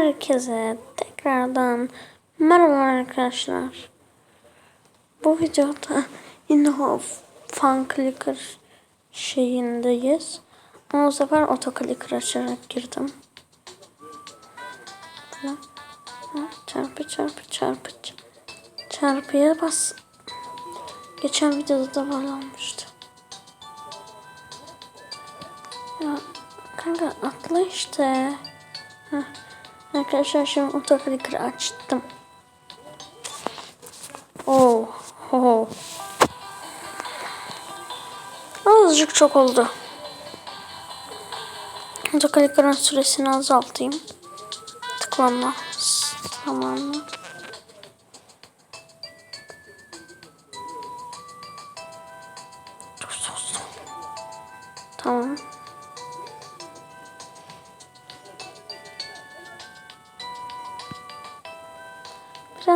Herkese tekrardan merhaba arkadaşlar. Bu videoda o fan clicker şeyindeyiz. Ama bu sefer otoclicker açarak girdim. Çarpı çarpı çarpı çarpıya bas. Geçen videoda da böyle olmuştu. Ya kanka atla işte. Heh. Arkadaşlar şimdi otoclicker açtım. Oh, oh. Azıcık çok oldu. Otoclicker'ın süresini azaltayım. Tıklama zamanı. Dur,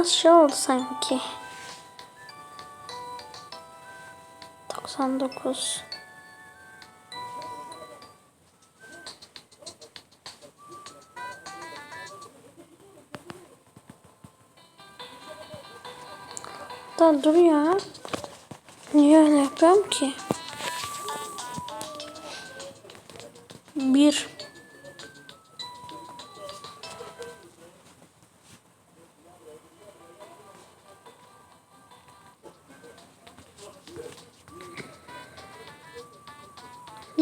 Biraz şey oldu sanki. 99 Da dur ya. Niye öyle yapıyorum ki? Bir.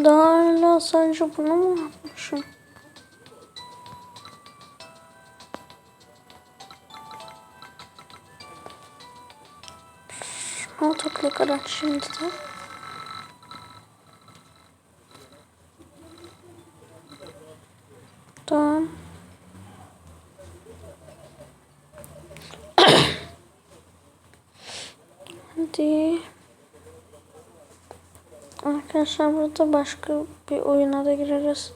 Daha hala sadece bunu mu yapmışım? Otoclicker aç şimdi de. Tamam. Hadi. Arkadaşlar burada başka bir oyuna da gireriz.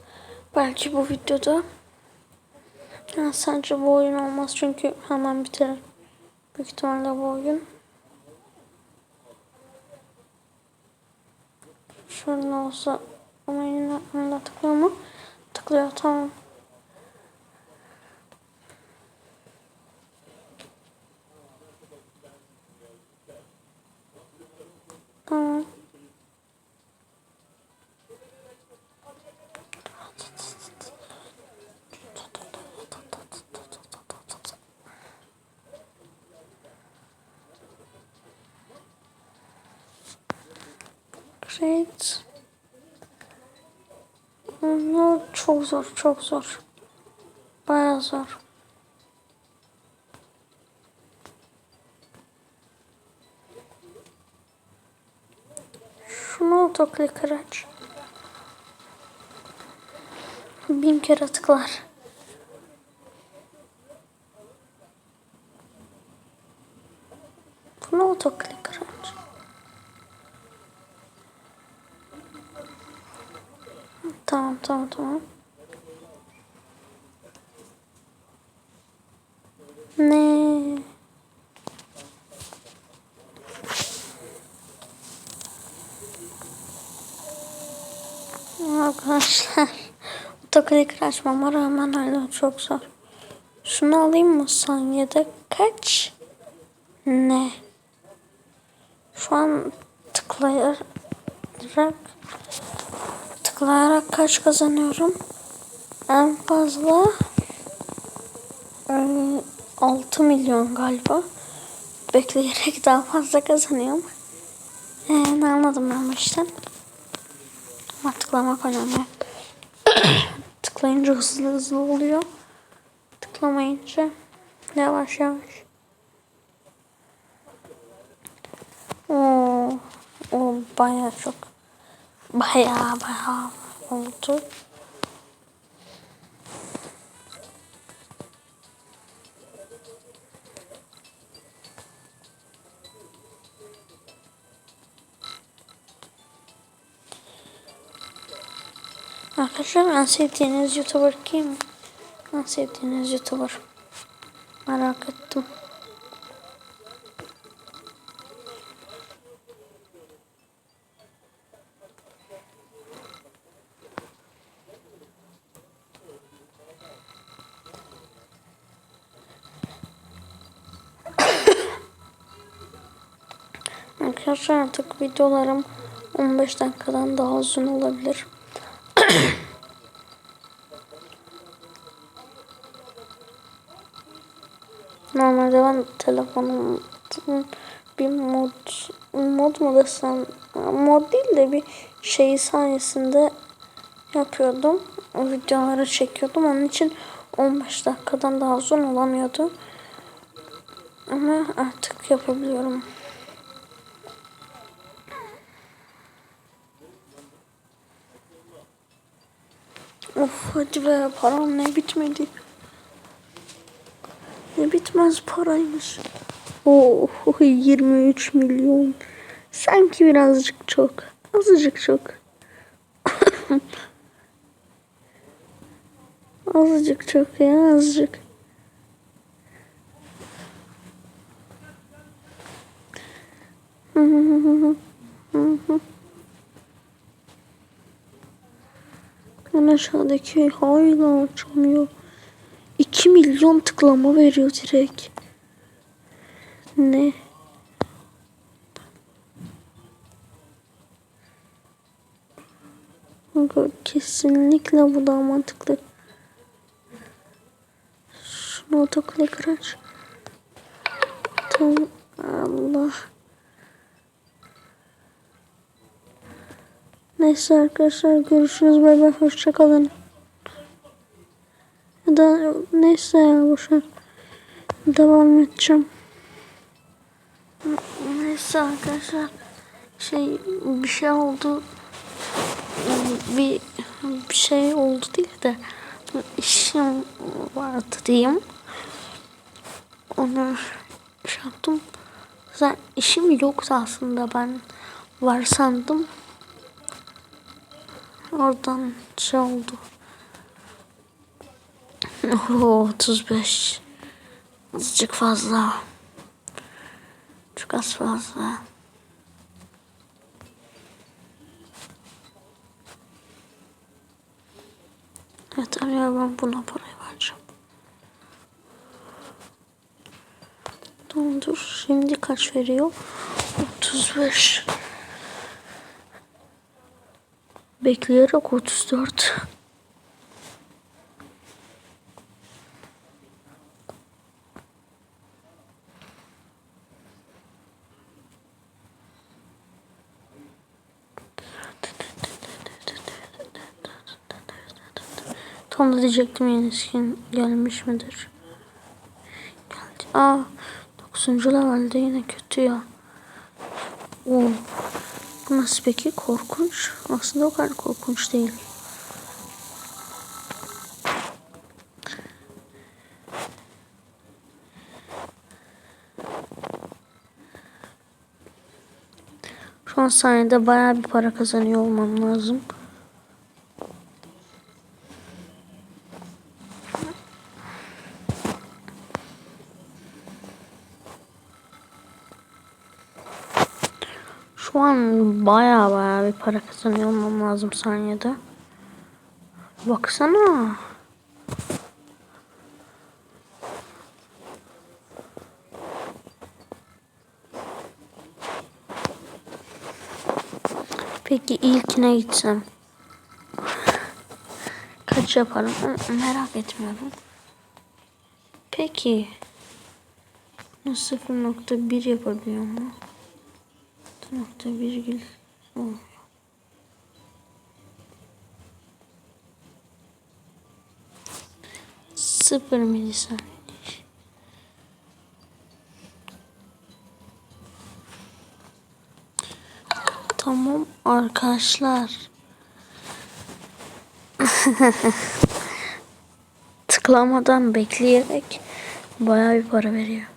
Belki bu videoda. Yani sadece bu oyun olmaz çünkü hemen biter. Büyük ihtimalle bu oyun. Şöyle olsa ama yine tıklıyor mu? Tıklıyor. Tamam. Great. Ama çok zor, çok zor. Bayağı zor. Şunu otoclicker aç. Bin kere tıklar. Bunu otoclicker aç. Tamam tamam tamam. Ne? Arkadaşlar otoclicker açmama rağmen hala çok zor. Şunu alayım mı saniyede kaç? Ne? Şu an tıklayarak tıklayarak kaç kazanıyorum? En fazla e, 6 milyon galiba. Bekleyerek daha fazla kazanıyorum. Ee, ne anladım ben bu işten? Ama tıklamak önemli. Tıklayınca hızlı hızlı oluyor. Tıklamayınca yavaş yavaş. Oo, o bayağı çok. Bayağı bayağı oldu. Arkadaşlar en sevdiğiniz YouTuber kim? En sevdiğiniz YouTuber. Merak ettim. Arkadaşlar artık videolarım 15 dakikadan daha uzun olabilir. Normalde ben telefonum bir mod mod mu desem mod değil de bir şey sayesinde yapıyordum. O videoları çekiyordum. Onun için 15 dakikadan daha uzun olamıyordu. Ama artık yapabiliyorum. Of hadi be param ne bitmedi. Ne bitmez paraymış. Oh 23 milyon. Sanki birazcık çok. Azıcık çok. azıcık çok ya azıcık. Ben aşağıdaki hala açamıyor. 2 milyon tıklama veriyor direkt. Ne? Kesinlikle bu daha mantıklı. Şunu otoklik aç. Tamam. Neyse arkadaşlar görüşürüz. Bay bay. Hoşçakalın. Ya da neyse ya boşver. Devam edeceğim. Neyse arkadaşlar. Şey bir şey oldu. Bir, bir şey oldu değil de işim vardı diyeyim. Onu şey yaptım. Zaten işim yoktu aslında ben var sandım. Oradan şey oldu. Oo, 35. Azıcık fazla. Çok az fazla. Evet ya ben buna parayı vereceğim. Tamam dur. Şimdi kaç veriyor? 35. Bekleyerek 34. Tam da diyecektim yeni skin gelmiş midir? Geldi. Aa 9. levelde yine kötü ya. Oo. Nasıl peki? Korkunç. Aslında o kadar korkunç değil. Şu an saniyede bayağı bir para kazanıyor olmam lazım. Şu an baya baya bir para kazanıyor olmam lazım saniyede. Baksana. Peki ilkine gitsem. Kaç yaparım? Merak etmiyorum. Peki. 0.1 yapabiliyor mu? Nokta virgül olmuyor. Sıfır milisaniye. Tamam arkadaşlar. Tıklamadan bekleyerek bayağı bir para veriyor.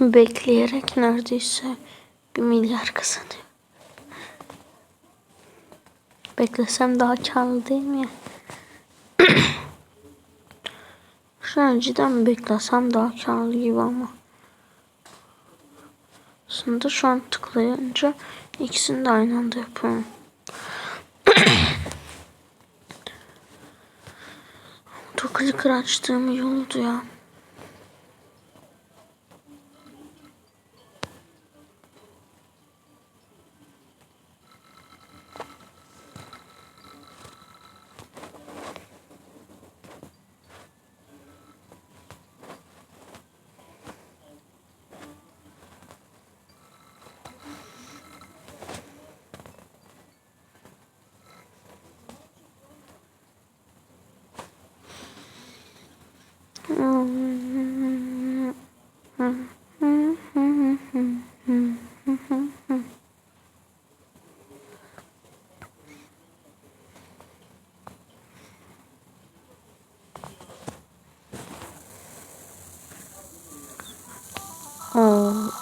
bekleyerek neredeyse bir milyar kazanıyor. Beklesem daha karlı değil mi ya? Şu an cidden beklesem daha karlı gibi ama. Aslında şu an tıklayınca ikisini de aynı anda yapıyorum. Çok clicker açtığım iyi oldu ya.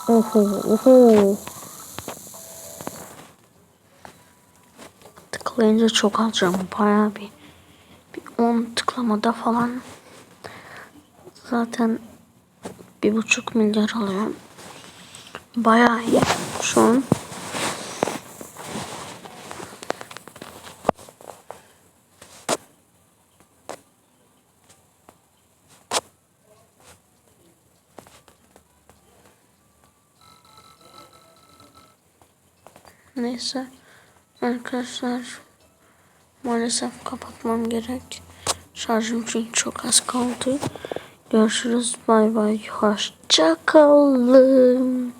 Oho, oho. Tıklayınca çok alacağım. Bayağı bir, bir 10 tıklamada falan. Zaten bir buçuk milyar alıyorum. Bayağı iyi şu an. Neyse arkadaşlar maalesef kapatmam gerek. Şarjım çünkü çok az kaldı. Görüşürüz. Bay bay. Hoşça kalın.